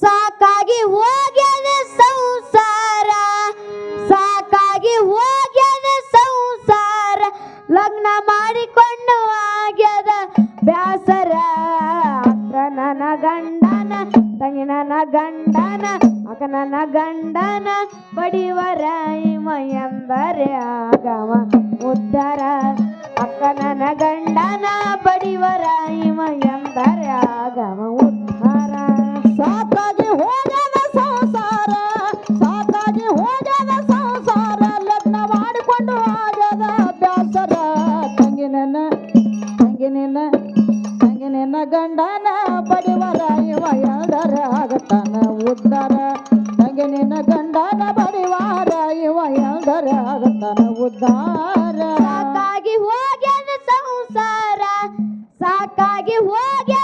ಸಾಕಾಗಿ ಹೋಗ್ಯದ ಸಂಸಾರ. ಸಾಕಾಗಿ ಹೋಗ್ಯದ ಸಂಸಾರ. ಲಗ್ನ ಮಾಡಿಕೊಂಡು ಆಗ್ಯದ ಬ್ಯಾಸರ. ಅಕ್ಕನನ ಗಂಡನ ತಂಗಿನನ ಗಂಡನ ಅಕ್ಕನನ ಗಂಡನ, ಬಡಿವರ ಎಂದರೆ ಆಗವ ಉದ್ದರ ಅಕ್ಕನನ ಗಂಡನ, ಬಡಿವರ ಎಂದರೆ ಆಗವ ಗಂಡನ ಬಡಿವರ ಇವ ಎಲ್ದರ ಆಗತಾನ ಉದ್ದಾರ. ತಂಗಿ ನಿನ್ನ ಗಂಡನ ಬಡಿವಾರ ಇವ ಎಲ್ದರ ಆಗತಾನ ಉದ್ದಾರ. ಸಾಕಾಗಿ ಸಂಸಾರ, ಸಾಕಾಗಿ ಹೋಗ್ಯ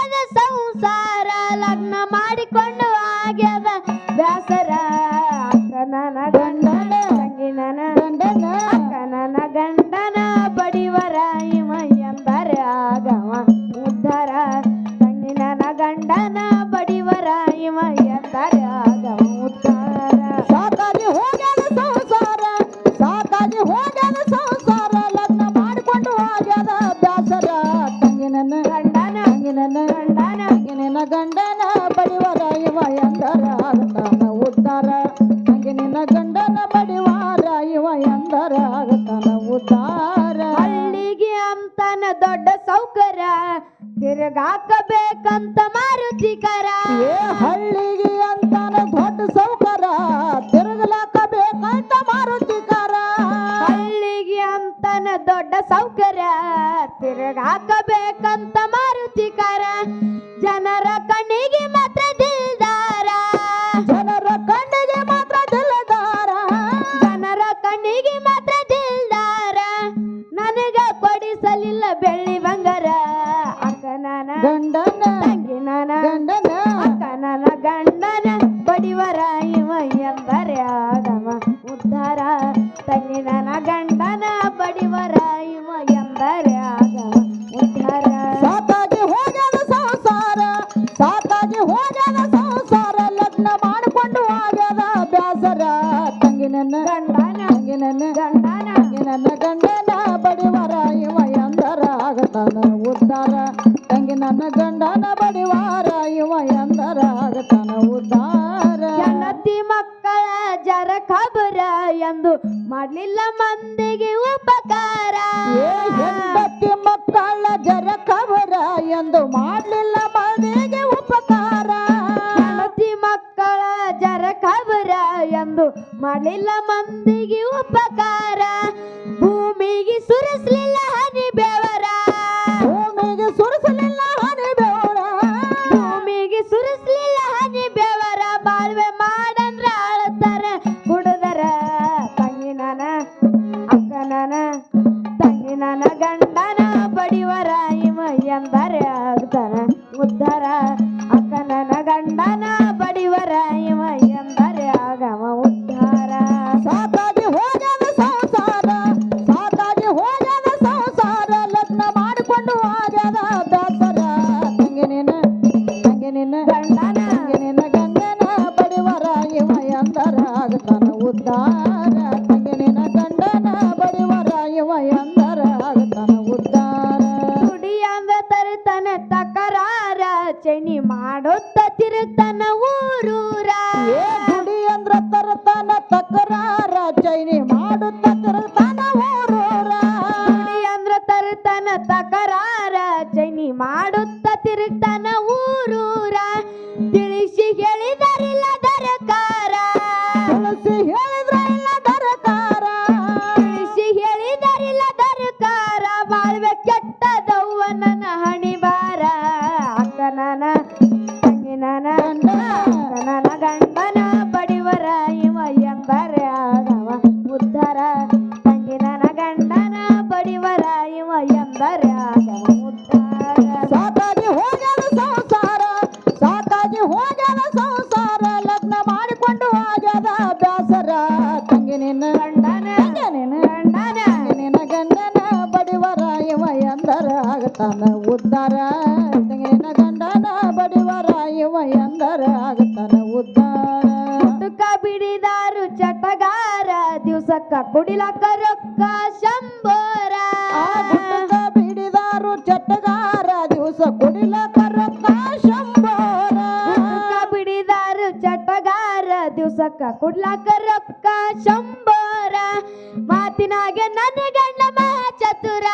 ಮಗನ ದೊಡ್ಡ ಸೌಕರ. ತಿರುಗಾಕಬೇಕಂತ ಮಾರುತಿಕರ. ಏ ಹಳ್ಳಿಗೆ ಅಂತಾನ ದೊಡ್ಡ ಸೌಕರ. ತಿರುಗಲಾಕ ಬೇಕಂತ ಮಾರುತಿಕರ. ಹಳ್ಳಿಗೆ ಅಂತಾನ ದೊಡ್ಡ ಸೌಕರ. ತಿರುಗಾಕಬೇಕಂತ ಮಾರುತಿಕರ. ಜನರ ಕಣ್ಣಿಗೆ ಮಾತ್ರ ಗಂಡನ ಬಡಿವರ ಇವ ಎಂದರೆ ಆಗವ ಉದ್ಧಾರ. ಸಾಕಾಗಿ ಸಂಸಾರ ಸಾಕಾಗಿ ಹೋಗ್ಯಾನ ಸಂಸಾರ ಲಗ್ನ ಮಾಡಿಕೊಂಡು ಆಗ್ಯಾನ ಬ್ಯಾಸರ. ತಂಗಿನ ಗಂಡನ ತಂಗಿನನ್ನ ಗಂಡನ. ತಂಗಿನನ್ನ ಗಂಡನ ಎಂದು ಮಾಡಲಿಲ್ಲ ಮಂದಿಗೆ ಉಪಕಾರ. ಮಕ್ಕಳ ಜರ ಕವರ ಎಂದು ಮಾಡಲಿಲ್ಲ ಮಂದಿಗೆ ಉಪಕಾರ. ಅತಿ ಮಕ್ಕಳ ಜರ ಕವರ ಎಂದು ಮಾಡಲಿಲ್ಲ ಮಂದಿಗೆ ಉಪಕಾರ. ಭೂಮಿಗೆ ಸುರಿಸ್ಲಿಲ್ಲ గంట ದಿವ್ಸಕ್ಕ ಕುಡಿಲಕ್ಕ ರೊಕ್ಕ ಶಂಬೋರ ಬಿಡಿದಾರು ಚಟಗಾರ ದಿವಸ ಕುಡಿಲಕ್ಕ ರೊಕ್ಕ ಶಂಬೋರ ಬಿಡಿದಾರು ಚಟಗಾರ ದಿವ್ಸಕ್ಕ ಕುಡ್ಲಕ್ಕ ರೊಕ್ಕ ಶಂಬೋರ ಮಾತಿನಾಗೆ ನನ್ನ ಗಂಡ ಮಹಾ ಚತುರ.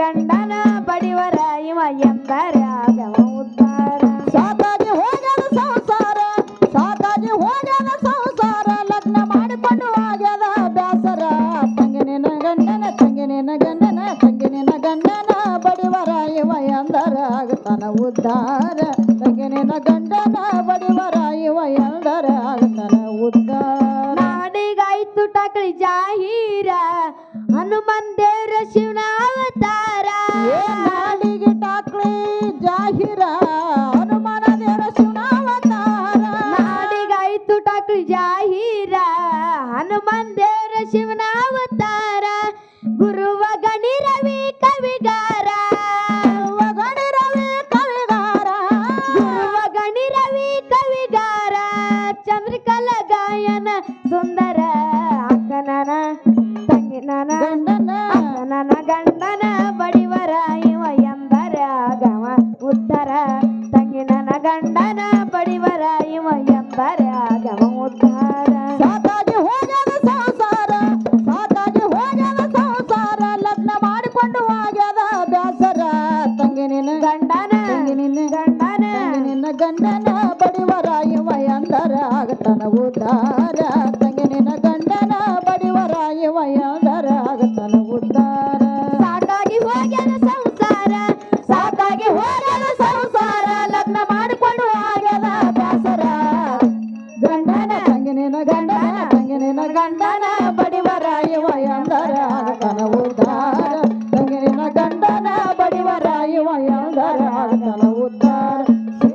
ಗಂಡನ ಬಡಿವರ ಇವ ಎಂದರ ಆಗವ ಉದ್ಧಾರ ಸಾಕಾಗಿ ಹೋಗ್ಯದ ಸಂಸಾರ ಸಾತಾಗಿ ಹೋಗ್ಯದ ಸಂಸಾರ ಲಗ್ನ ಮಾಡಿಕೊಂಡು ಆಗ್ಯದ ಬ್ಯಾಸರ. ತಂಗಿನಿನ ಗಂಡನ ತಂಗಿನಿನ ಗಂಡನ ತಂಗಿನಿನ ಗಂಡನ ಬಡಿವರ ಇವ ಎಂದರ ಆಗತಾನ ಉದ್ಧಾರ ತಂಗಿನಿನ ಗಂಡನ ಬಡಿವರ ಇವ ಎಂದರ ಆಗತಾನ ಉದ್ಧಾರ ನಾಡಿಗಾಯ್ತು ಟಕಳಿ ಜಾಹೀರ ಹನುಮನ್ ದೇವ್ರ ಶಿವನ ಅವತಾರ. ನಾಡಿಗೆ ಟಾಕ್ಳಿ ಜಾಹಿರ? ಹನುಮಾನ ದೇವರ ಶಿವನಾವತಾರ. ನಾಡಿಗಾಯ್ತು ಟಕಳಿ ಜಾಹೀರ. ಹನುಮನ್ ದೇವ್ರ ಶಿವನ ಅವತಾರ ಗುರುವ ಗಣಿ ರವಿ ಕವಿಗಾರ. ಗಣಿ ರವಿ ಕವಿಗಾರ. ಗುರುವ ಗಣಿ ರವಿ ಕವಿಗಾರ. ಚಂದ್ರಕಲ ಗಾಯನ ಸುಂದರ ಅಕ್ಕನನ ತಂಗಿನನ ಗಂಡನ. ಅಕ್ಕನನ ಗಂಡನ ಗಂಡನ ಪಡಿವರ ಇವ ಎಂಬರ ಆಗವ ಉದ್ಧಾರ. ಸಾಕಾಗಿ ಹೋಗ್ಯದ ಸಂಸಾರ ಸಾಕಾಗಿ ಹೋಗ್ಯದ ಸಂಸಾರ ಲಗ್ನ ಮಾಡಿಕೊಂಡು ಹೋಗ್ಯದ ಬ್ಯಾಸರ. ನಿನ್ನ ಗಂಡನ ನಿನ್ನ ಗಂಡನ. ನಿನ್ನ ಗಂಡನ ಪಡಿವರ ಇವ ಎಂದರ ಆಗತನ ಉದ್ಧಾರ.